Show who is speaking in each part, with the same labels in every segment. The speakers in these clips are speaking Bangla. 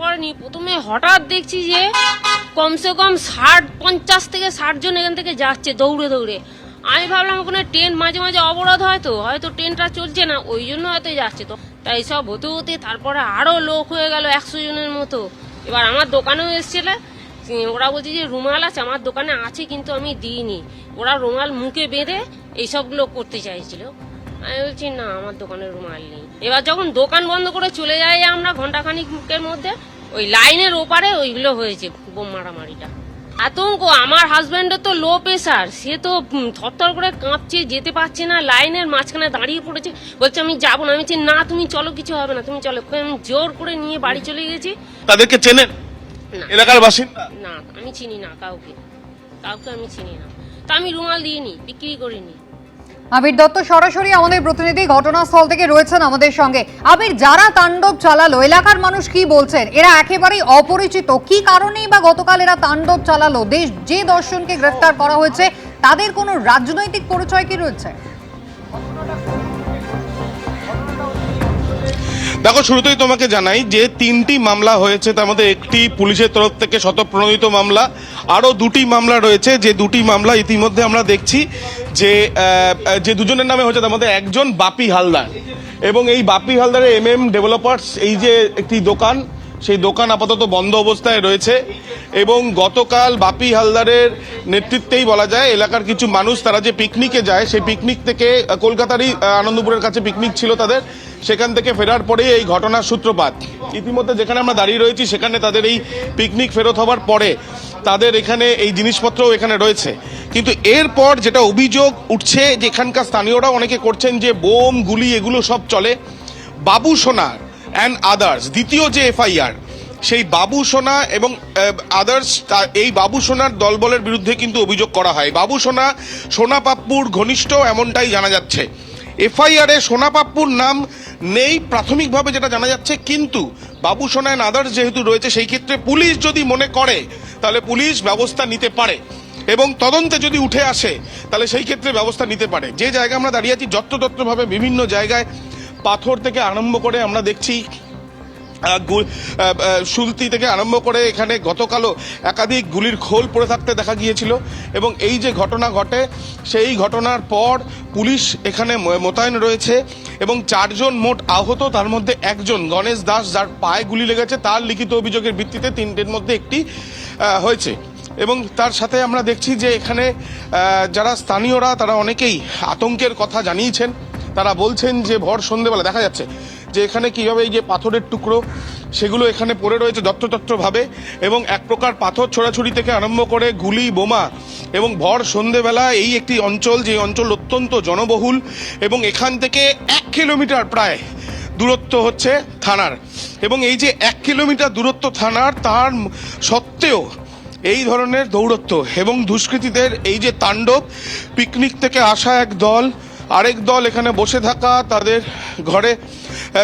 Speaker 1: পড়েনি। প্রথমে হঠাৎ দেখছি যে কমসে কম ষাট, পঞ্চাশ থেকে ষাট জন এখান থেকে যাচ্ছে দৌড়ে দৌড়ে। আমি ভাবলাম ওখানে ট্রেন মাঝে মাঝে অবরোধ হয়তো হয়তো ট্রেনটা চলছে না, ওই জন্য হয়তো যাচ্ছে তো। তাই সব হতে হতে তারপরে আরও লোক হয়ে গেল একশো জনের মতো। এবার আমার দোকানেও এসেছিলে। ওরা বলছে যে রুমাল আছে, আমার দোকানে আছে কিন্তু আমি দিইনি। ওরা রুমাল মুখে বেঁধে এইসবগুলো করতে চাইছিল। আমি বলছি না আমার দোকানে রুমাল নেই। এবার যখন দোকান বন্ধ করে চলে যাই আমরা ঘন্টাখানিকের মধ্যে ওই লাইনের ওপারে ওইগুলো হয়েছে বোম মারামারিটা। আতঙ্ক আমার হাজব্যান্ডের তো লো প্রেশার সে তো থরথর করে কাঁপছে যেতে পারছে না লাইনের মাঝখানে দাঁড়িয়ে পড়েছে। বলছে আমি যাব না। আমি বলছি না তুমি চলো কিছু হবে না তুমি চলো। আমি জোর করে নিয়ে বাড়ি চলে গেছি।
Speaker 2: তাদেরকে চেনেন?
Speaker 1: না।
Speaker 2: এলাকার বাসিন্দা?
Speaker 1: না আমি চিনি না কাউকে। কাউকে আমি চিনি না। তা আমি রুমাল দিইনি বিক্রি করিনি।
Speaker 3: আবির দত্ত সরাসরি আমাদের প্রতিনিধি ঘটনাস্থল থেকে রয়েছেন আমাদের সঙ্গে। আবির, যারা তাণ্ডব চালালো, এলাকার মানুষ কি বলছেন? এরা একেবারেই অপরিচিত। কি কারণেই বা গতকাল এরা তাণ্ডব চালালো? দেশ যে দর্শনকে গ্রেফতার করা হয়েছে, তাদের কোনো রাজনৈতিক পরিচয় কি রয়েছে?
Speaker 2: দেখো, শুরুতেই তোমাকে জানাই যে তিনটি মামলা হয়েছে, তার মধ্যে একটি পুলিশের তরফ থেকে শতপ্রণোদিত মামলা, আরও দুটি মামলা রয়েছে। যে দুটি মামলা ইতিমধ্যে আমরা দেখছি যে যে দুজনের নামে হয়েছে, তার মধ্যে একজন বাপি হালদার। এবং এই বাপি হালদারের এম এম ডেভেলপার্স এই যে একটি দোকান সেই দোকান আপাতত বন্ধ অবস্থায় রয়েছে এবং গতকাল বাপি হালদারের নেতৃত্বেই বলা যায় এলাকার কিছু মানুষ তারা যে পিকনিকে যায়, সেই পিকনিক থেকে কলকাতারই আনন্দপুরের কাছে পিকনিক ছিল তাদের, সেখান থেকে ফেরার পরেই এই ঘটনার সূত্রপাত। ইতিমধ্যে যেখানে আমরা দাঁড়িয়ে রয়েছি, সেখানে তাদের এই পিকনিক ফেরত হওয়ার পরে তাদের এখানে এই জিনিসপত্রও এখানে রয়েছে। কিন্তু এরপর যেটা অভিযোগ উঠছে যে এখানকার স্থানীয়রাও অনেকে করছেন যে বোম, গুলি, এগুলো সব চলে। বাবু সোনার অ্যান্ড আদার্স দ্বিতীয় যে এফআইআর, সেই বাবু সোনা এবং আদার্স এই বাবু সোনার দলবলের বিরুদ্ধে কিন্তু অভিযোগ করা হয়। বাবু সোনা সোনা পাপ্পুর ঘনিষ্ঠ এমনটাই জানা যাচ্ছে। এফআইআরে সোনা পাপ্পুর নাম নেই, প্রাথমিকভাবে যেটা জানা যাচ্ছে, কিন্তু বাবু সোনা অ্যান্ড আদার্স যেহেতু রয়েছে, সেই ক্ষেত্রে পুলিশ যদি মনে করে, তাহলে পুলিশ ব্যবস্থা নিতে পারে। এবং তদন্তে যদি উঠে আসে, তাহলে সেই ক্ষেত্রে ব্যবস্থা নিতে পারে। যে জায়গায় আমরা দাঁড়িয়ে আছি, যত্রতত্রভাবে বিভিন্ন জায়গায় পাথর থেকে আরম্ভ করে আমরা দেখছি সুলতি থেকে আরম্ভ করে এখানে গতকালও একাধিক গুলির খোল পড়ে থাকতে দেখা গিয়েছিল। এবং এই যে ঘটনা ঘটে, সেই ঘটনার পর পুলিশ এখানে মোতায়েন রয়েছে এবং চারজন মোট আহত, তার মধ্যে একজন গণেশ দাস, যার পায়ে গুলি লেগেছে, তার লিখিত অভিযোগের ভিত্তিতে তিনটের মধ্যে একটি হয়েছে। এবং তার সাথে আমরা দেখছি যে এখানে যারা স্থানীয়রা, তারা অনেকেই আতঙ্কের কথা জানিয়েছেন। তারা বলছেন যে ভর সন্ধেবেলা, দেখা যাচ্ছে যে এখানে কীভাবে এই যে পাথরের টুকরো, সেগুলো এখানে পড়ে রয়েছে দত্ততত্ত্বভাবে এবং এক প্রকার পাথর ছোড়াছুড়ি থেকে আরম্ভ করে গুলি, বোমা এবং ভর সন্ধেবেলা এই একটি অঞ্চল, যে অঞ্চল অত্যন্ত জনবহুল এবং এখান থেকে এক কিলোমিটার প্রায় দূরত্ব হচ্ছে থানার এবং এই যে এক কিলোমিটার দূরত্ব থানার, তার সত্ত্বেও এই ধরনের দৌরত্ব এবং দুষ্কৃতীদের এই যে তাণ্ডব, পিকনিক থেকে আসা এক দল আরেক দল এখানে বসে থাকা তাদের ঘরে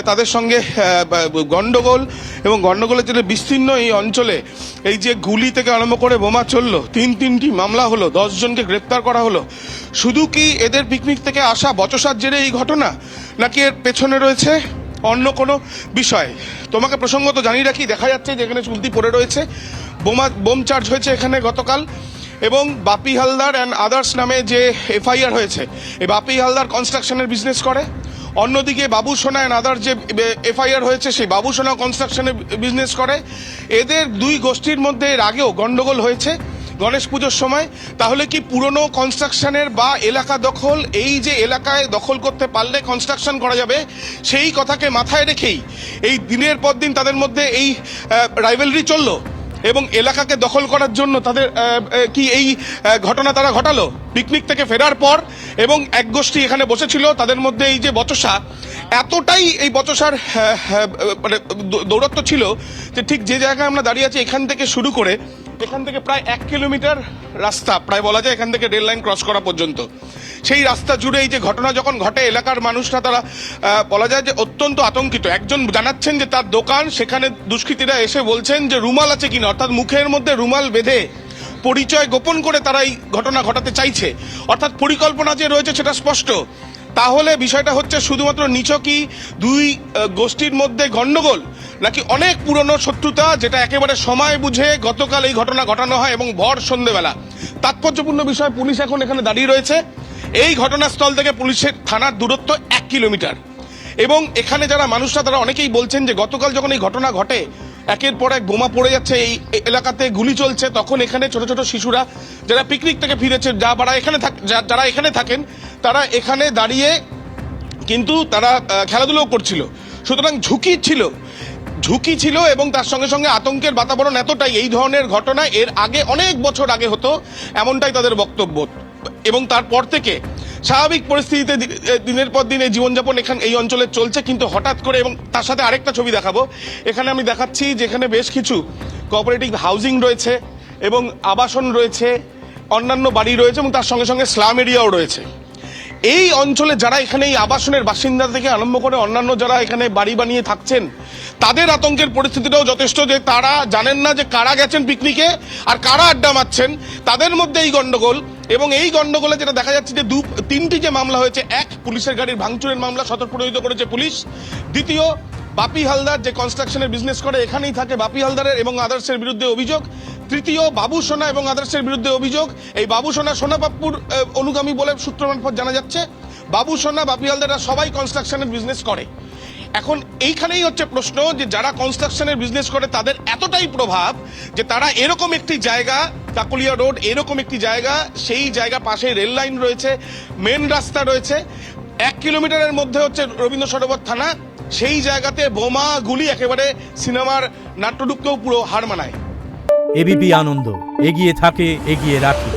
Speaker 2: তাদের সঙ্গে গন্ডগোল এবং গন্ডগোলের জন্য বিস্তীর্ণ এই অঞ্চলে এই যে গুলি থেকে আরম্ভ করে বোমা চলল, তিন তিনটি মামলা হলো জনকে গ্রেপ্তার করা হলো। শুধু কি এদের পিকনিক থেকে আসা বচসার জেরে এই ঘটনা, নাকি এর পেছনে রয়েছে অন্য কোনো বিষয়? তোমাকে প্রসঙ্গত জানিয়ে রাখি, দেখা যাচ্ছে যে এখানে চুলতি পড়ে রয়েছে, বোমা, বোম চার্জ হয়েছে এখানে গতকাল। এবং বাপি হালদার অ্যান্ড আদার্স নামে যে এফআইআর হয়েছে, এই বাপি হালদার কনস্ট্রাকশনের বিজনেস করে। অন্যদিকে বাবু সোনা অ্যান্ড আদার যে এফআইআর হয়েছে, সেই বাবু সোনা কনস্ট্রাকশনের বিজনেস করে। এদের দুই গোষ্ঠীর মধ্যে এর আগেও গন্ডগোল হয়েছে গণেশ পুজোর সময়। তাহলে কি পুরনো কনস্ট্রাকশনের বা এলাকা দখল, এই যে এলাকায় দখল করতে পারলে কনস্ট্রাকশন করা যাবে, সেই কথাকে মাথায় রেখেই এই দিনের পর দিন তাদের মধ্যে এই রাইভেলরি চলল। এবং এলাকাকে দখল করার জন্য তাদের কি এই ঘটনা তারা ঘটালো? পিকনিক থেকে ফেরার পর এবং এক গোষ্ঠী এখানে বসেছিল, তাদের মধ্যে এই যে বচসা, এতটাই এই বচসার মানে দৌরত্ব ছিল যে ঠিক যে জায়গায় আমরা দাঁড়িয়ে আছি এখান থেকে শুরু করে এখান থেকে প্রায় এক কিলোমিটার রাস্তা, প্রায় বলা যায় এখান থেকে রেল লাইন ক্রস করা পর্যন্ত। সেই রাস্তা জুড়ে এই যে ঘটনা যখন ঘটে, এলাকার মানুষরা তারা বলা যায় যে অত্যন্ত আতঙ্কিত। একজন জানাচ্ছেন যে তার দোকান, সেখানে দুষ্কৃতীরা এসে বলছেন যে রুমাল আছে কিনা, অর্থাৎ মুখের মধ্যে রুমাল বেঁধে পরিচয় গোপন করে তারা এই ঘটনা ঘটাতে চাইছে। অর্থাৎ পরিকল্পনা যে রয়েছে সেটা স্পষ্ট। তাহলে বিষয়টা হচ্ছে শুধুমাত্র নিছকই দুই গোষ্ঠীর মধ্যে গন্ডগোল নাকি অনেক পুরনো শত্রুতা যেটা একেবারে সময় বুঝে গতকাল এই ঘটনা ঘটানো হয় এবং ভর সন্ধেবেলা? তাৎপর্যপূর্ণ বিষয়, পুলিশ এখন এখানে দাঁড়িয়ে রয়েছে। এই ঘটনাস্থল থেকে পুলিশের থানার দূরত্ব এক কিলোমিটার। এবং এখানে যারা মানুষরা, তারা অনেকেই বলছেন যে গতকাল যখন এই ঘটনা ঘটে, একের পর এক বোমা পড়ে যাচ্ছে, এই এলাকাতে গুলি চলছে, তখন এখানে ছোট ছোট শিশুরা যারা পিকনিক থেকে ফিরেছে, যা যারা এখানে যারা এখানে থাকেন, তারা এখানে দাঁড়িয়ে কিন্তু তারা খেলাধুলাও করছিল। সুতরাং ঝুঁকি ছিল। ঝুঁকি ছিল এবং তার সঙ্গে সঙ্গে আতঙ্কের বাতাবরণ এতটাই, এই ধরনের ঘটনা এর আগে, অনেক বছর আগে হতো, এমনটাই তাদের বক্তব্য। এবং তারপর থেকে স্বাভাবিক পরিস্থিতিতে দিনের পর দিন এই জীবনযাপন এখানে, এই অঞ্চলে চলছে, কিন্তু হঠাৎ করে, এবং তার সাথে আরেকটা ছবি দেখাবো। এখানে আমি দেখাচ্ছি যেখানে বেশ কিছু কোঅপারেটিভ হাউজিং রয়েছে এবং আবাসন রয়েছে, অন্যান্য বাড়ি রয়েছে এবং তার সঙ্গে সঙ্গে স্লাম এরিয়াও রয়েছে। এই অঞ্চলে যারা এখানে এই আবাসনের বাসিন্দা থেকে আরম্ভ করে অন্যান্য যারা এখানে বাড়ি বানিয়ে থাকছেন তাদের আতঙ্কের পরিস্থিতিটাও যথেষ্ট যে তারা জানেন না যে কারা গেছেন পিকনিকে আর কারা আড্ডা মারছেন, তাদের মধ্যে এই গন্ডগোল এবং এই গন্ডগোলে যেটা দেখা যাচ্ছে যে দু, তিনটি যে মামলা হয়েছে, এক পুলিশের গাড়ির ভাঙচুরের মামলা সতর্কপ্রণোদিত করেছে পুলিশ, দ্বিতীয় বাপি হালদার যে কনস্ট্রাকশনের বিজনেস করে, এখানেই থাকে বাপি হালদারের এবং আদার্সের বিরুদ্ধে অভিযোগ, তৃতীয় বাবু সোনা এবং আদার্সের বিরুদ্ধে অভিযোগ, এই বাবু সোনা সোনাপাপ্পুর অনুগামী বলে সূত্র মারফত জানা যাচ্ছে, বাবু সোনা, বাপি হালদাররা সবাই কনস্ট্রাকশনের বিজনেস করে। এখন এইখানেই হচ্ছে প্রশ্ন যে যারা কনস্ট্রাকশনের বিজনেস করে, তাদের এতটাই প্রভাব যে তারা এরকম একটি জায়গা, কাকুলিয়া রোড এরকম একটি জায়গা, সেই জায়গা পাশে রেল লাইন রয়েছে মেন রাস্তা রয়েছে। এক কিলোমিটারের মধ্যে হচ্ছে রবীন্দ্র সরোবর থানা, সেই জায়গাতে বোমা গুলি একেবারে সিনেমার নাট্যরূপকেও পুরো হার মানায়।
Speaker 4: এবিপি আনন্দ, এগিয়ে থাকে, এগিয়ে রাখে।